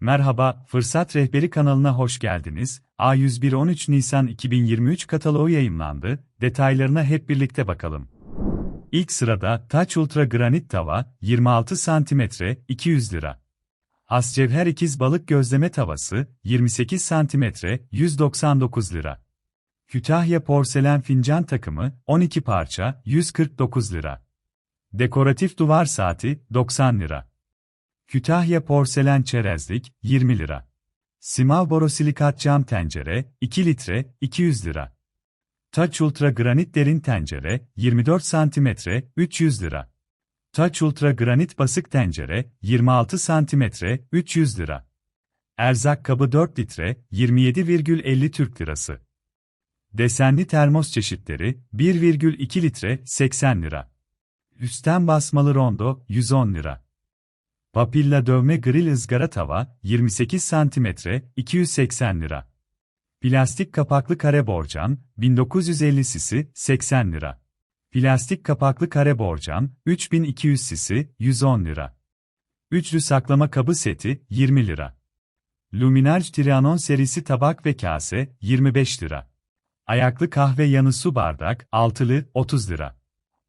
Merhaba, Fırsat Rehberi kanalına hoş geldiniz. A101 13 Nisan 2023 kataloğu yayımlandı. Detaylarına hep birlikte bakalım. İlk sırada Taç Ultra Granit Tava 26 cm 200 lira. Ascevher ikiz balık gözleme tavası 28 cm 199 lira. Kütahya porselen fincan takımı 12 parça 149 lira. Dekoratif duvar saati 90 lira. Kütahya porselen çerezlik 20 lira. Simav borosilikat cam tencere 2 litre 200 lira. Touch Ultra granit derin tencere 24 cm 300 lira. Touch Ultra granit basık tencere 26 cm 300 lira. Erzak kabı 4 litre 27,50 Türk lirası. Desenli termos çeşitleri 1,2 litre 80 lira. Üstten basmalı rondo 110 lira. Papilla dövme grill ızgara tava 28 cm 280 lira. Plastik kapaklı kare borcam 1950 sisi 80 lira. Plastik kapaklı kare borcam 3200 sisi 110 lira. Üçlü saklama kabı seti 20 lira. Luminarj Trianon serisi tabak ve kase 25 lira. Ayaklı kahve yanı su bardak altılı 30 lira.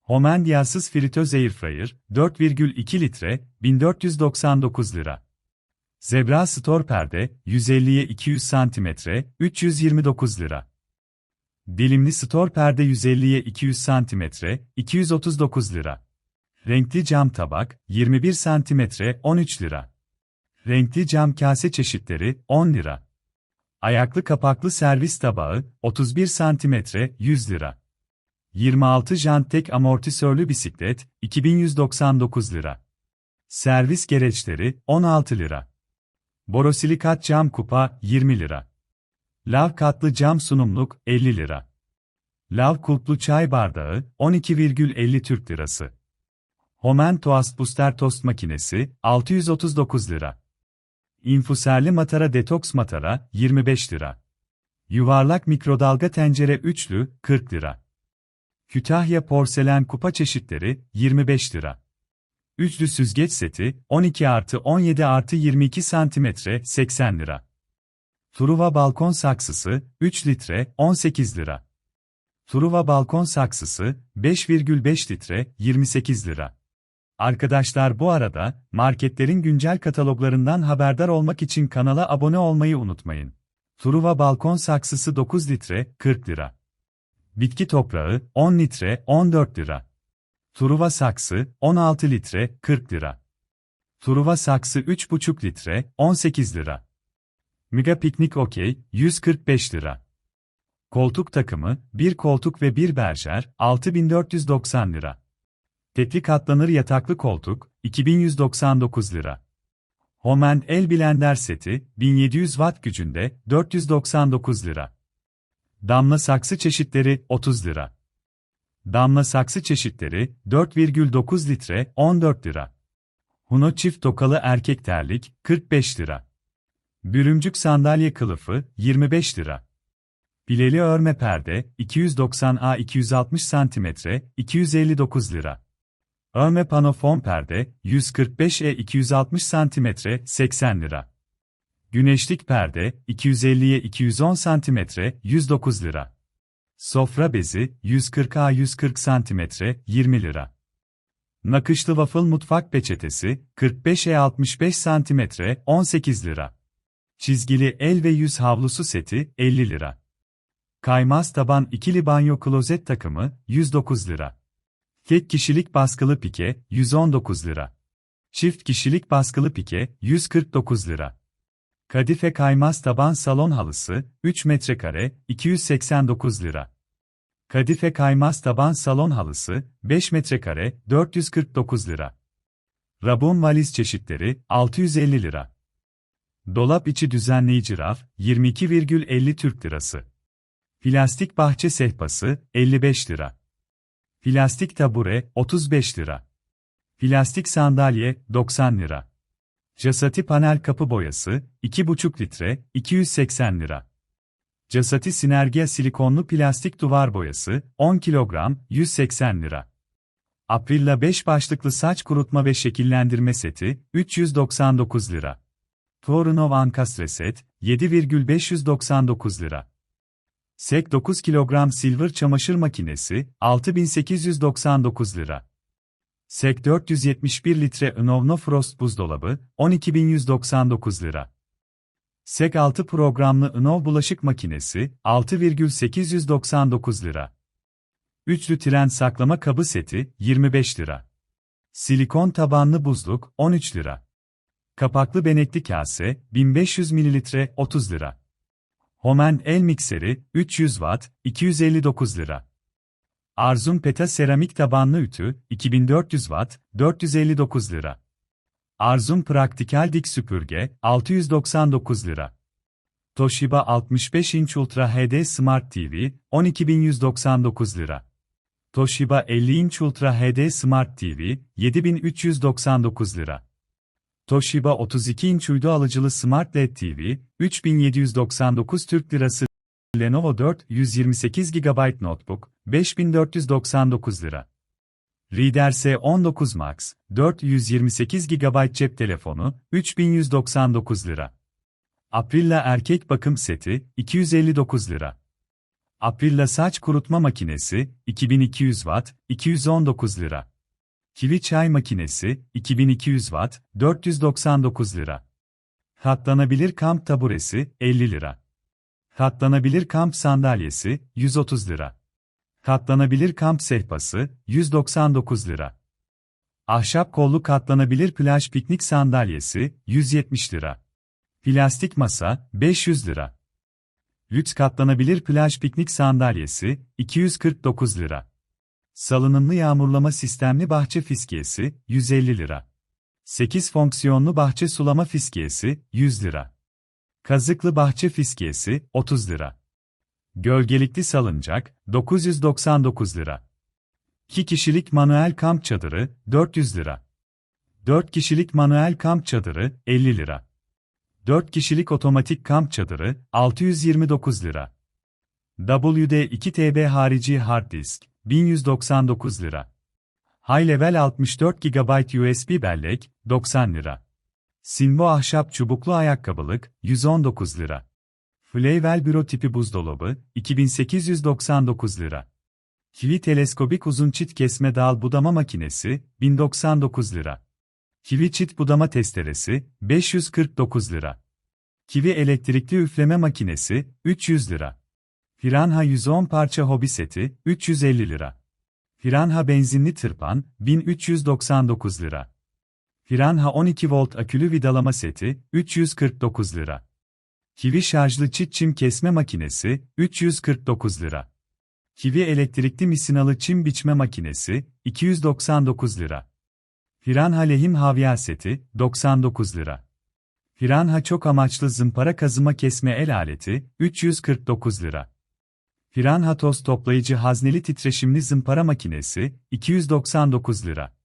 Homen yağsız fritöz airfryer 4,2 litre 1499 lira. Zebra Store perde 150'ye 200 cm 329 lira. Dilimli Store perde 150'ye 200 cm 239 lira. Renkli cam tabak 21 cm 13 lira. Renkli cam kase çeşitleri 10 lira. Ayaklı kapaklı servis tabağı 31 cm 100 lira. 26 jantek amortisörlü bisiklet 2199 lira. Servis gereçleri 16 lira. Borosilikat cam kupa 20 lira. Lav katlı cam sunumluk 50 lira. Lav kulplu çay bardağı 12,50 Türk lirası. Homen Toast Booster tost makinesi 639 lira. İnfuserli matara detoks matara 25 lira. Yuvarlak mikrodalga tencere üçlü 40 lira. Kütahya porselen kupa çeşitleri 25 lira. Üçlü süzgeç seti 12 artı 17 artı 22 cm 80 lira. Truva balkon saksısı 3 litre 18 lira. Truva balkon saksısı 5,5 litre 28 lira. Arkadaşlar bu arada marketlerin güncel kataloglarından haberdar olmak için kanala abone olmayı unutmayın. Truva balkon saksısı 9 litre 40 lira. Bitki toprağı 10 litre 14 lira. Truva saksı 16 litre 40 lira. Truva saksı 3,5 litre 18 lira. Mega piknik okey 145 lira. Koltuk takımı, bir koltuk ve bir berjer 6490 lira. Tekli katlanır yataklı koltuk 2199 lira. Homen el blender seti 1700 watt gücünde 499 lira. Damla saksı çeşitleri 30 lira. Damla saksı çeşitleri 4,9 litre 14 lira. Huno çift tokalı erkek terlik 45 lira. Bürümcük sandalye kılıfı 25 lira. Bileli örme perde 290A 260 cm 259 lira. Örme pano fon perde 145E 260 cm 80 lira. Güneşlik perde 250'ye 210 cm 109 lira. Sofra bezi 140'a 140 cm 20 lira. Nakışlı waffle mutfak peçetesi 45'e 65 cm 18 lira. Çizgili el ve yüz havlusu seti 50 lira. Kaymaz taban ikili banyo klozet takımı 109 lira. Tek kişilik baskılı pike 119 lira. Çift kişilik baskılı pike 149 lira. Kadife kaymaz taban salon halısı 3 metrekare 289 lira. Kadife kaymaz taban salon halısı 5 metrekare 449 lira. Rabun valiz çeşitleri 650 lira. Dolap içi düzenleyici raf 22,50 Türk lirası. Plastik bahçe sehpası 55 lira. Plastik tabure 35 lira. Plastik sandalye 90 lira. Casati panel kapı boyası 2,5 litre 280 lira. Casati Sinergia silikonlu plastik duvar boyası 10 kilogram 180 lira. Aprilla 5 başlıklı saç kurutma ve şekillendirme seti 399 lira. Torunov Ankastre set, 7,599 lira. Sek 9 kilogram silver çamaşır makinesi, 6899 lira. Sek 471 litre Inovno Frost buzdolabı, 12199 lira. Sek 6 programlı Inov bulaşık makinesi, 6,899 lira. Üçlü tren saklama kabı seti, 25 lira. Silikon tabanlı buzluk, 13 lira. Kapaklı benekli kase, 1500 ml, 30 lira. Homen el mikseri, 300 watt, 259 lira. Arzum Peta seramik tabanlı ütü, 2400 watt, 459 lira. Arzum Praktikal dik süpürge, 699 lira. Toshiba 65 inç Ultra HD Smart TV, 12199 lira. Toshiba 50 inç Ultra HD Smart TV, 7399 lira. Toshiba 32 inç uydu alıcılı Smart LED TV, 3799 Türk Lirası. Lenovo 4 128 GB Notebook, 5499 lira. Reader S19 Max, 428 GB cep telefonu, 3199 lira. Aprilla erkek bakım seti, 259 lira. Aprilla saç kurutma makinesi, 2200 Watt, 219 lira. Kivi çay makinesi, 2200 Watt, 499 lira. Katlanabilir kamp taburesi, 50 lira. Katlanabilir kamp sandalyesi, 130 lira. Katlanabilir kamp sehpası, 199 lira. Ahşap kollu katlanabilir plaj piknik sandalyesi, 170 lira. Plastik masa, 500 lira. Lüks katlanabilir plaj piknik sandalyesi, 249 lira. Salınımlı yağmurlama sistemli bahçe fiskiyesi, 150 lira. 8 fonksiyonlu bahçe sulama fiskiyesi, 100 lira. Kazıklı bahçe fiskiyesi, 30 lira. Gölgelikli salıncak, 999 lira. 2 kişilik manuel kamp çadırı, 400 lira. 4 kişilik manuel kamp çadırı, 50 lira. 4 kişilik otomatik kamp çadırı, 629 lira. WD-2 TB harici hard disk, 1199 lira. High Level 64 GB USB bellek, 90 lira. Sinbo ahşap çubuklu ayakkabılık, 119 lira. Flavel büro tipi buzdolabı, 2899 lira. Kivi teleskobik uzun çit kesme dal budama makinesi, 1099 lira. Kivi çit budama testeresi, 549 lira. Kivi elektrikli üfleme makinesi, 300 lira. Piranha 110 parça hobi seti, 350 lira. Piranha benzinli tırpan, 1399 lira. Piranha 12 volt akülü vidalama seti, 349 lira. Kivi şarjlı çit çim kesme makinesi, 349 lira. Kivi elektrikli misinalı çim biçme makinesi, 299 lira. Piranha lehim havya seti, 99 lira. Piranha çok amaçlı zımpara kazıma kesme el aleti, 349 lira. Piranha toz toplayıcı hazneli titreşimli zımpara makinesi, 299 lira.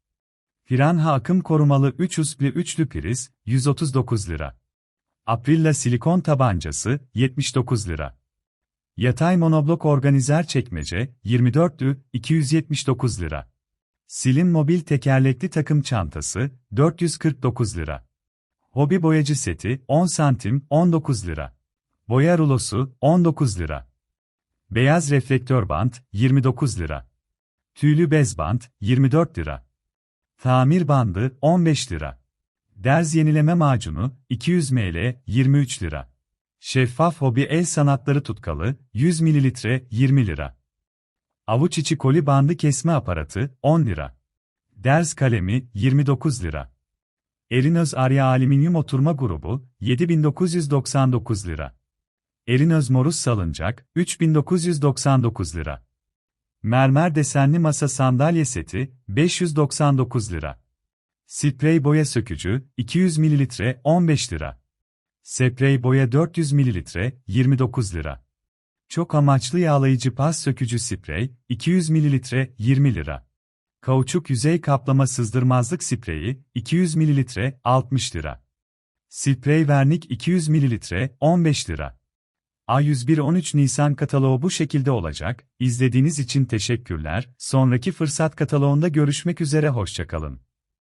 Piranha akım korumalı 3 usbli üçlü priz, 139 lira. Aprilla silikon tabancası, 79 lira. Yatay monoblok organizer çekmece, 24'lü, 279 lira. Silim mobil tekerlekli takım çantası, 449 lira. Hobi boyacı seti, 10 santim, 19 lira. Boya rulosu, 19 lira. Beyaz reflektör bant, 29 lira. Tüylü bez bant, 24 lira. Tamir bandı, 15 lira. Derz yenileme macunu, 200 ml, 23 lira. Şeffaf hobi el sanatları tutkalı, 100 ml, 20 lira. Avuç içi koli bandı kesme aparatı, 10 lira. Derz kalemi, 29 lira. Erinöz Arya Alüminyum Oturma Grubu, 7999 lira. Erinöz Morus Salıncak, 3999 lira. Mermer desenli masa sandalye seti, 599 lira. Sprey boya sökücü, 200 ml, 15 lira. Sprey boya 400 ml, 29 lira. Çok amaçlı yağlayıcı pas sökücü sprey, 200 ml, 20 lira. Kauçuk yüzey kaplama sızdırmazlık spreyi, 200 ml, 60 lira. Sprey vernik 200 ml, 15 lira. A101 13 Nisan kataloğu bu şekilde olacak. İzlediğiniz için teşekkürler. Sonraki fırsat kataloğunda görüşmek üzere hoşçakalın.